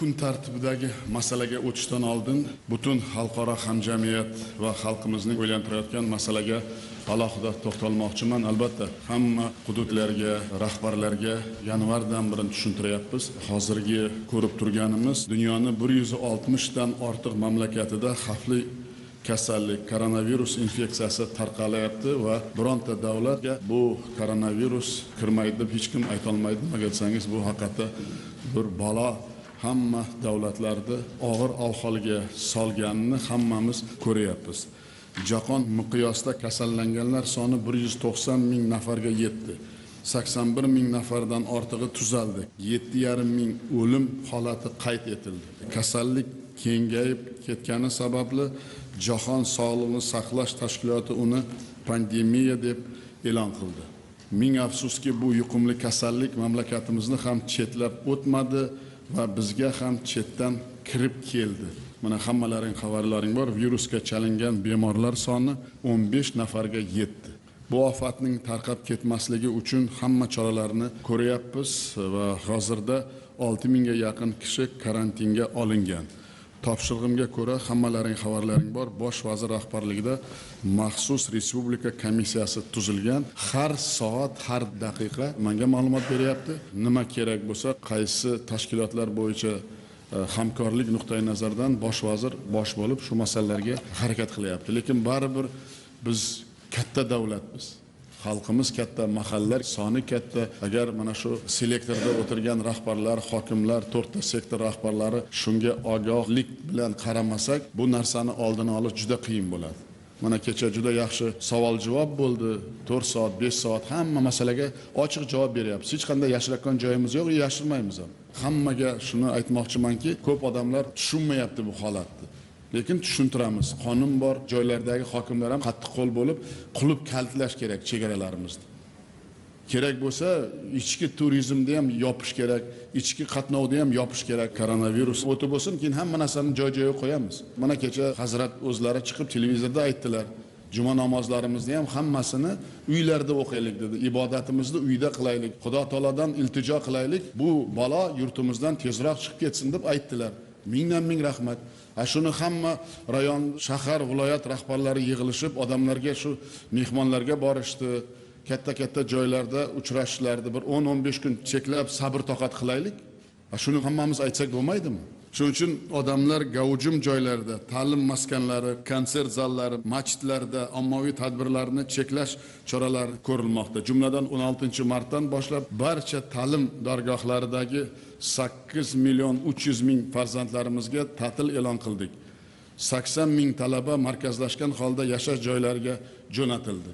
kun tartibidagi masalaga o'tishdan oldin butun xalqaro hamjamiyat va xalqimizning o'ylantirayotgan masalaga alohida to'xtalmoqchiman. Albatta hamma hududlarga rahbarlarga yanvardan beri tushuntiryapmiz. Hozirgi ko'rib turganimiz dunyoni bir yuz oltmishdan ortiq mamlakatida xavfli kasallik koronavirus infeksiyasi tarqalayapti va bironta davlatga bu koronavirus kirmaydi deb hech kim aytolmaydi nima desangiz bu haqiqatda bir balo hamma davlatlarni og'ir ahvolga solganini hammamiz ko'ryapmiz. Jahon miqyosida kasallanganlar soni bir yuz to'qson ming nafarga yetdi. Sakson bir ming nafardan ortig'i tuzaldi. Yetti yarim ming o'lim holati qayd etildi. Kasallik kengayib ketgani sababli jahon sog'liqni saqlash tashkiloti uni pandemiya deb e'lon qildi. Ming afsuski bu yuqumli kasallik mamlakatimizni ham chetlab o'tmadi. Va bizga ham chetdan kirib keldi. Mana hammalaring xabarlaring bor virusga chalingan bemorlar soni 15 nafarga yetdi. Bu ofatning tarqab ketmasligi uchun hamma choralarni ko'ryapmiz va hozirda 6 mingga yaqin kishi karantinga olingan. Topshirig'imga ko'ra hammalaring xabarlaring bor. Bosh vazir rahbarligida maxsus respublika komissiyasi tuzilgan. Har soat har daqiqa menga ma'lumot beryapti. Nima kerak bo'lsa qaysi tashkilotlar bo'yicha e, hamkorlik nuqtai nazaridan bosh vazir bosh bo'lib shu masalalarga harakat qilyapti. Lekin baribir biz katta davlatmiz. Xalqimiz katta mahallalar soni katta. Agar mana shu selektorda o'tirgan rahbarlar hokimlar to'rtta sektor rahbarlari shunga ogohlik bilan qaramasak bu narsani oldini olish juda qiyin bo'ladi. Mana kecha juda yaxshi savol javob bo'ldi. To'rt soat besh soat hamma masalaga ochiq javob beryapmiz hech qanday yashirayotgan joyimiz yo'q yashirmaymiz ham. Hammaga shuni aytmoqchimanki ko'p odamlar tushunmayapti bu holatni. Lekin tushuntiramiz. Qonun bor joylardagi hokimlar ham qattiq qo'l bo'lib qulib kalitlash kerak chegaralarimizni kerak bo'lsa ichki turizmni ham yopish kerak ichki qatnovni ham yopish kerak koronavirus. O'tib bo'lsin keyin hamma narsani joy joyiga qo'yamiz. Mana kecha hazrat o'zlari chiqib televizorda aytdilar juma namozlarimizni ham hammasini uylarda o'qiylik dedi. Ibodatimizni uyda qilaylik xudo taolodan iltijo qilaylik. Bu balo yurtimizdan tezroq chiqib ketsin deb aytdilar. Mingdan ming rahmat. A shuni hamma rayon shahar viloyat rahbarlari yig'ilishib odamlarga shu mehmonlarga borishdi. Katta katta joylarda uchrashishlardi. Bir o'n o'n besh kun cheklab sabr toqat qilaylik shuni hammamiz aytsak bo'lmaydimi? Shuning uchun odamlar gavjum joylarda ta'lim maskanlari konsert zallari masjidlarda ommaviy tadbirlarni cheklash choralari ko'rilmoqda. Jumladan 16 martdan boshlab barcha ta'lim dargohlaridagi 8 million 300 ming farzandlarimizga ta'til e'lon qildik. 80 ming talaba markazlashgan holda yashash joylariga jo'natildi.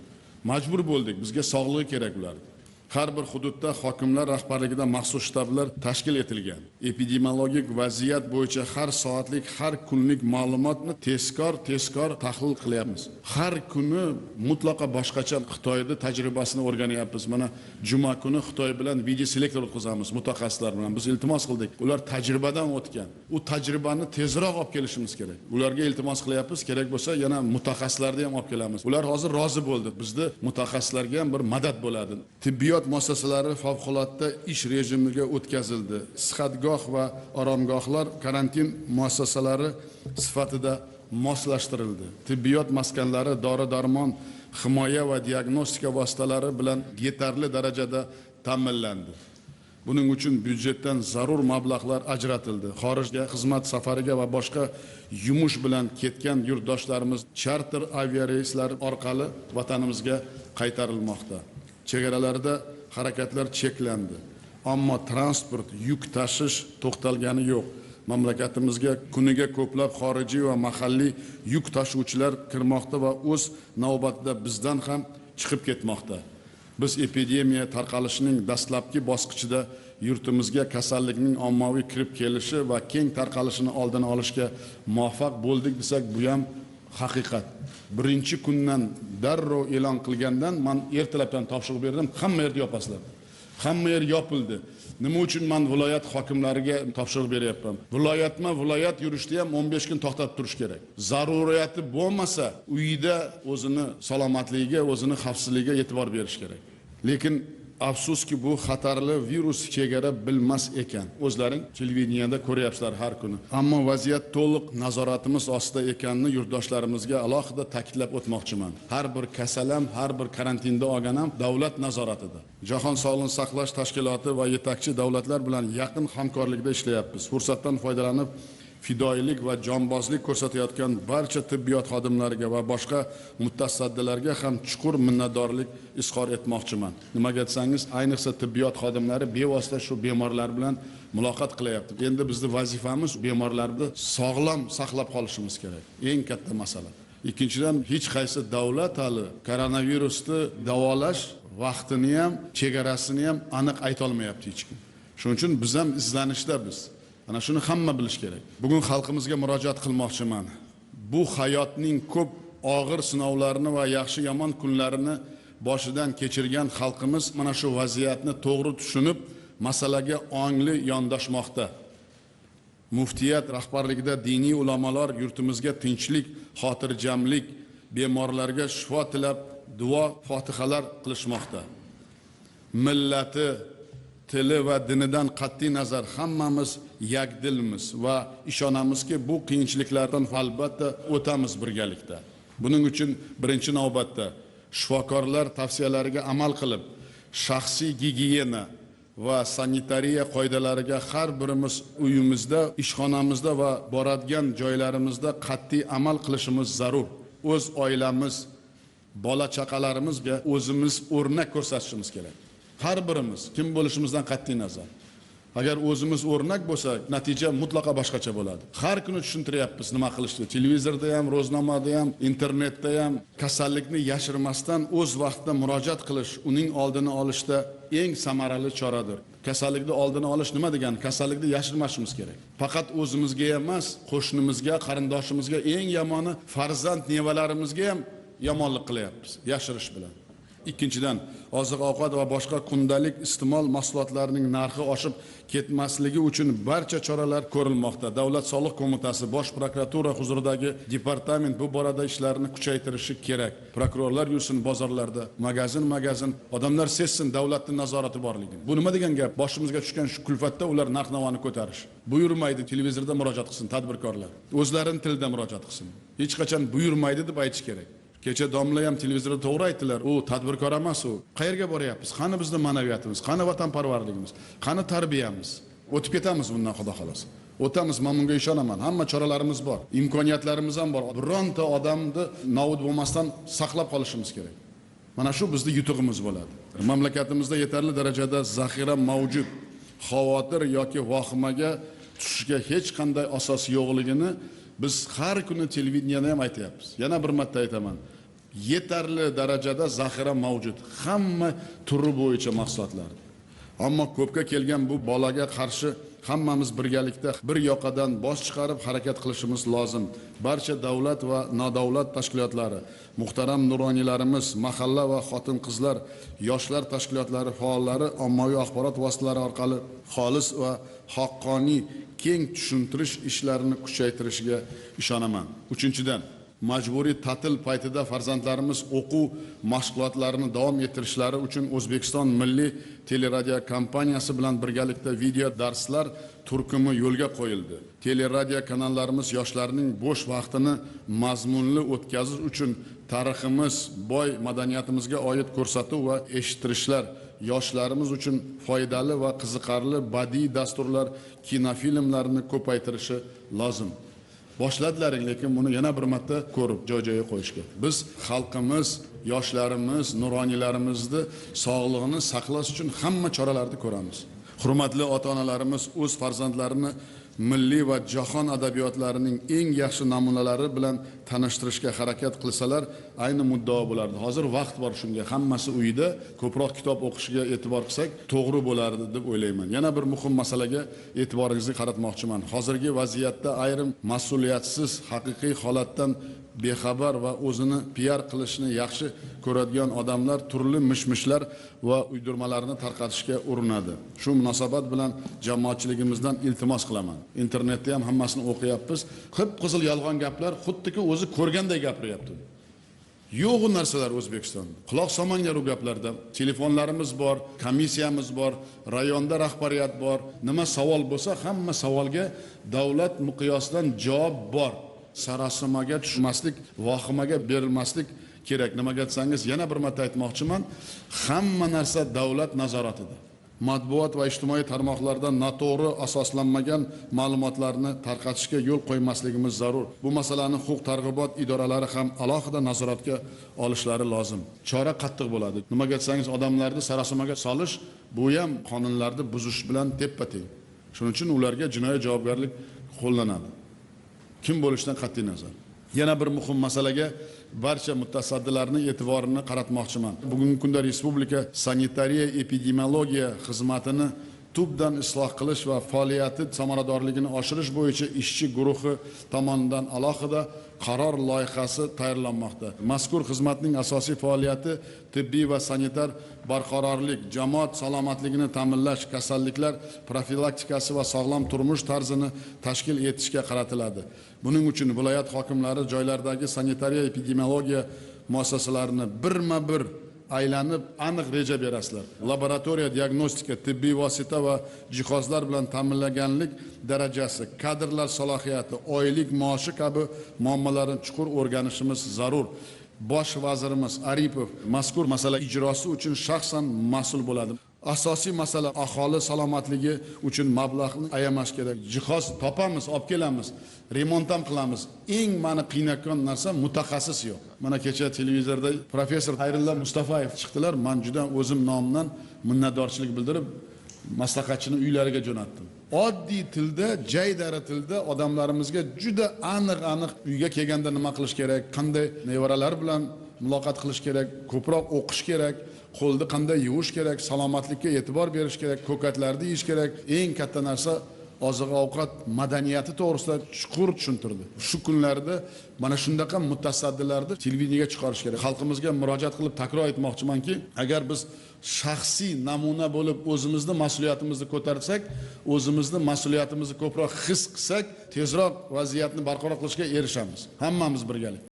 Majbur bo'ldik bizga sog'lig'i kerak ularni har bir hududda hokimlar rahbarligida maxsus shtablar tashkil etilgan. Epidemiologik vaziyat bo'yicha har soatlik har kunlik ma'lumotni tezkor tezkor tahlil qilyapmiz. Har kuni mutlaqo boshqacha xitoyni tajribasini o'rganyapmiz. Mana juma kuni xitoy bilan video selektor o'tkazamiz mutaxassislar bilan. Biz iltimos qildik. Ular tajribadan o'tgan. U tajribani tezroq olib kelishimiz kerak. Ularga iltimos qilyapmiz. Kerak bo'lsa yana mutaxassislarni ham olib kelamiz. Ular hozir rozi bo'ldi. Bizni mutaxassislarga ham bir madad bo'ladi. Tibbiyot muassasalari favqulodda ish rejimiga o'tkazildi. Sihatgoh va oromgohlar karantin muassasalari sifatida moslashtirildi. Tibbiyot maskanlari dori darmon himoya va diagnostika vositalari bilan yetarli darajada ta'minlandi. Buning uchun byudjetdan zarur mablag'lar ajratildi. Xorijga xizmat safariga va boshqa yumush bilan ketgan yurtdoshlarimiz charter aviareyslar orqali vatanimizga qaytarilmoqda. Chegaralarda harakatlar cheklandi. Ammo transport yuk tashish to'xtalgani yo'q. Mamlakatimizga kuniga ko'plab xorijiy va mahalliy yuk tashuvchilar kirmoqda va o'z navbatida bizdan ham chiqib ketmoqda. Biz epidemiya tarqalishining dastlabki bosqichida yurtimizga kasallikning ommaviy kirib kelishi va keng tarqalishini oldini olishga muvaffaq bo'ldik desak bu ham haqiqat. Birinchi kundan darrov e'lon qilgandan man ertalabdan topshiriq berdim. Hamma yerni yopasizlar. Hamma yer yopildi. Nima uchun man viloyat hokimlariga topshiriq beryapman? Viloyatma viloyat yurishda ham 15 kun to'xtatib turish kerak. Zaruriyati bo'lmasa uyida o'zini salomatligiga o'zini xavfsizligiga e'tibor berish kerak. Lekin afsuski bu xatarli virus chegara bilmas ekan. O'zlaring televideniyada ko'ryapsizlar har kuni. Ammo vaziyat to'liq nazoratimiz ostida ekanini yurtdoshlarimizga alohida ta'kidlab o'tmoqchiman. Har bir kasal ham har bir karantinda olgan ham davlat nazoratida. Jahon sog'liqni saqlash tashkiloti va yetakchi davlatlar bilan yaqin hamkorlikda ishlayapmiz. Fursatdan foydalanib fidoyilik va jonbozlik ko'rsatayotgan barcha tibbiyot xodimlariga va boshqa mutasaddilarga ham chuqur minnatdorlik izhor etmoqchiman. Nimaga desangiz ayniqsa tibbiyot xodimlari bevosita shu bemorlar bilan muloqot qilyapti. Endi bizni vazifamiz bemorlarni sog'lom saqlab qolishimiz kerak. Eng katta masala. Ikkinchidan hech qaysi davlat hali koronavirusni davolash vaqtini ham chegarasini ham aniq aytolmayapti hech kim. Shuning uchun biz ham izlanishda biz. Mana shuni hamma bilish kerak. Bugun xalqimizga murojaat qilmoqchiman. Bu hayotning ko'p og'ir sinovlarini va yaxshi yomon kunlarini boshidan kechirgan xalqimiz mana shu vaziyatni to'g'ri tushunib, masalaga ongli yondashmoqda. Muftiyat rahbarligida diniy ulamolar yurtimizga tinchlik, xotirjamlik, bemorlarga shifo tilab, duo, fotihalar qilishmoqda. Millati tili va dinidan qat'iy nazar hammamiz yakdilmiz va ishonamizki bu qiyinchiliklardan albatta o'tamiz birgalikda. Buning uchun birinchi navbatda shifokorlar tavsiyalariga amal qilib shaxsiy gigiyena va sanitariya qoidalariga har birimiz uyimizda ishxonamizda va boradigan joylarimizda qat'iy amal qilishimiz zarur. O'z oilamiz bola chaqalarimizga o'zimiz o'rnak ko'rsatishimiz kerak. Har birimiz kim bo'lishimizdan qat'iy nazar. Agar o'zimiz o'rnak bo'lsak natija mutlaqo boshqacha bo'ladi. Har kuni tushuntiryapmiz nima qilishni televizorda ham ro'znomada ham internetda ham kasallikni yashirmasdan o'z vaqtida murojaat qilish uning oldini olishda eng samarali choradir. Kasallikni oldini olish nima degani kasallikni yashirmasimiz kerak. Faqat o'zimizga emas qo'shnimizga qarindoshimizga eng yomoni farzand nevalarimizga ham yomonlik qilyapmiz yashirish bilan. Ikkinchidan oziq ovqat va boshqa kundalik iste'mol mahsulotlarining narxi oshib ketmasligi uchun barcha choralar ko'rilmoqda. Davlat soliq qo'mitasi bosh prokuratura huzuridagi departament bu borada ishlarni kuchaytirishi kerak. Prokurorlar yursin bozorlarda magazin magazin odamlar sezsin davlatni nazorati borligini. Bu nima degan gap? Boshimizga tushgan shu kulfatda ular narx navoni ko'tarish. Buyurmaydi televizorda murojaat qilsin tadbirkorlar. O'zlarini tilida murojaat qilsin. Hech qachon buyurmaydi deb aytish kerak. Kecha domla ham televizorda to'g'ri aytdilar. U tadbirkor emas u. Qayerga boryapmiz? Qani bizni ma'naviyatimiz? Qani vatanparvarligimiz? Qani tarbiyamiz? O'tib ketamiz bundan xudo xohlasa. O'tamiz man bunga ishonaman. Hamma choralarimiz bor. Imkoniyatlarimiz ham bor. Bironta odamni nobud bo'lmasdan saqlab qolishimiz kerak. Mana shu bizni yutug'imiz bo'ladi. Mamlakatimizda yetarli darajada zaxira mavjud. Xavotir yoki vahimaga tushishga hech qanday asos yo'qligini biz har kuni televideniyada ham aytyapmiz. Yana bir marta aytaman. Yetarli darajada zaxira mavjud. Hamma turi bo'yicha mahsulotlar. Ammo ko'pga kelgan bu bolaga qarshi hammamiz birgalikda bir yoqadan bosh chiqarib harakat qilishimiz lozim. Barcha davlat va nodavlat tashkilotlari muhtaram nuroniylarimiz mahalla va xotin qizlar yoshlar tashkilotlari faollari ommaviy axborot vositalari orqali xolis va haqqoniy keng tushuntirish ishlarini kuchaytirishiga ishonaman. Uchinchidan majburiy ta'til paytida farzandlarimiz o'quv mashg'ulotlarini davom ettirishlari uchun o'zbekiston milliy teleradio kompaniyasi bilan birgalikda video darslar turkumi yo'lga qo'yildi. Teleradio kanallarimiz yoshlarning bo'sh vaqtini mazmunli o'tkazish uchun tariximiz boy madaniyatimizga oid ko'rsatuv va eshittirishlar yoshlarimiz uchun foydali va qiziqarli badiiy dasturlar kinofilmlarni ko'paytirishi lozim. Boshladilaring lekin buni yana bir marta ko'rib joy joyiga qo'yishga biz xalqimiz yoshlarimiz nuroniylarimizni sog'lig'ini saqlash uchun hamma choralarni ko'ramiz. Hurmatli ota onalarimiz o'z farzandlarini milliy va jahon adabiyotlarining eng yaxshi namunalari bilan tanishtirishga harakat qilsalar ayni muddao bo'lardi. Hozir vaqt bor shunga. Hammasi uyida. Ko'proq kitob o'qishiga e'tibor qilsak to'g'ri bo'lardi deb o'ylayman. Yana bir muhim masalaga e'tiboringizni qaratmoqchiman. Hozirgi vaziyatda ayrim mas'uliyatsiz haqiqiy holatdan bexabar va o'zini piar qilishni yaxshi ko'radigan odamlar turli mishmishlar va uydirmalarni tarqatishga urinadi. Shu munosabat bilan jamoatchiligimizdan iltimos qilaman. Internetda ham hammasini o'qiyapmiz. Qip qizil yolg'on gaplar xuddiki o'zi ko'rganday gapiryapti. Yo'q u narsalar o'zbekistonda. Quloq solmanglar u gaplarda telefonlarimiz bor komissiyamiz bor rayonda rahbariyat bor. Nima savol bo'lsa hamma savolga davlat miqyosidan javob bor. Sarosimaga tushmaslik vahimaga berilmaslik kerak. Nimaga desangiz yana bir marta aytmoqchiman hamma narsa davlat nazoratida. Matbuot va ijtimoiy tarmoqlarda noto'g'ri asoslanmagan ma'lumotlarni tarqatishga yo'l qo'ymasligimiz zarur. Bu masalani huquq targ'ibot idoralari ham alohida nazoratga olishlari lozim. Chora qattiq bo'ladi. Nimaga desangiz odamlarni sarosimaga solish bu ham qonunlarni buzish bilan teppa teng shuning uchun ularga jinoiy javobgarlik qo'llanadi. Kim bo'lishidan qat'iy nazar. Yana bir muhim masalaga barcha mutasaddilarning e'tiborini qaratmoqchiman. Bugungi kunda respublika sanitariya epidemiologiya xizmatini tubdan isloh qilish va faoliyati samaradorligini oshirish bo'yicha ishchi guruhi tomonidan alohida qaror loyihasi tayyorlanmoqda. Mazkur xizmatning asosiy faoliyati tibbiy va sanitar barqarorlik jamoat salomatligini ta'minlash kasalliklar profilaktikasi va sog'lom turmush tarzini tashkil etishga qaratiladi. Buning uchun viloyat hokimlari joylardagi sanitariya epidemiologiya muassasalarini birma bir aylanib aniq reja berasizlar. Laboratoriya diagnostika tibbiy vosita va jihozlar bilan ta'minlaganlik darajasi kadrlar salohiyati oylik maoshi kabi muammolarni chuqur o'rganishimiz zarur. Bosh vazirimiz aripov mazkur masala ijrosi uchun shaxsan mas'ul bo'ladi. Asosiy masala aholi salomatligi uchun mablag'ni ayamash kerak. Jihoz topamiz olib kelamiz remont ham qilamiz. Eng mani qiynayotgan narsa mutaxassis yo'q. Mana kecha televizorda professor xayrilla mustafayev chiqdilar man juda o'zim nomidan minnatdorchilik bildirib maslahatchini uylariga jo'natdim. Oddiy tilda jaydari tilda odamlarimizga juda aniq aniq uyga kelganda nima qilish kerak qanday nevaralar bilan muloqot qilish kerak ko'proq o'qish kerak qo'lni qanday yuvish kerak salomatlikka e'tibor berish kerak ko'katlarni yeyish kerak eng katta narsa oziq ovqat madaniyati to'g'risida chuqur tushuntirdi. Shu kunlarda mana shunaqa mutasaddilarni televideniyaga chiqarish kerak. Xalqimizga murojaat qilib takror aytmoqchimanki agar biz shaxsiy namuna bo'lib o'zimizni mas'uliyatimizni ko'tarsak o'zimizni mas'uliyatimizni ko'proq his qilsak tezroq vaziyatni barqaror qilishga erishamiz. Hammamiz birgalikda.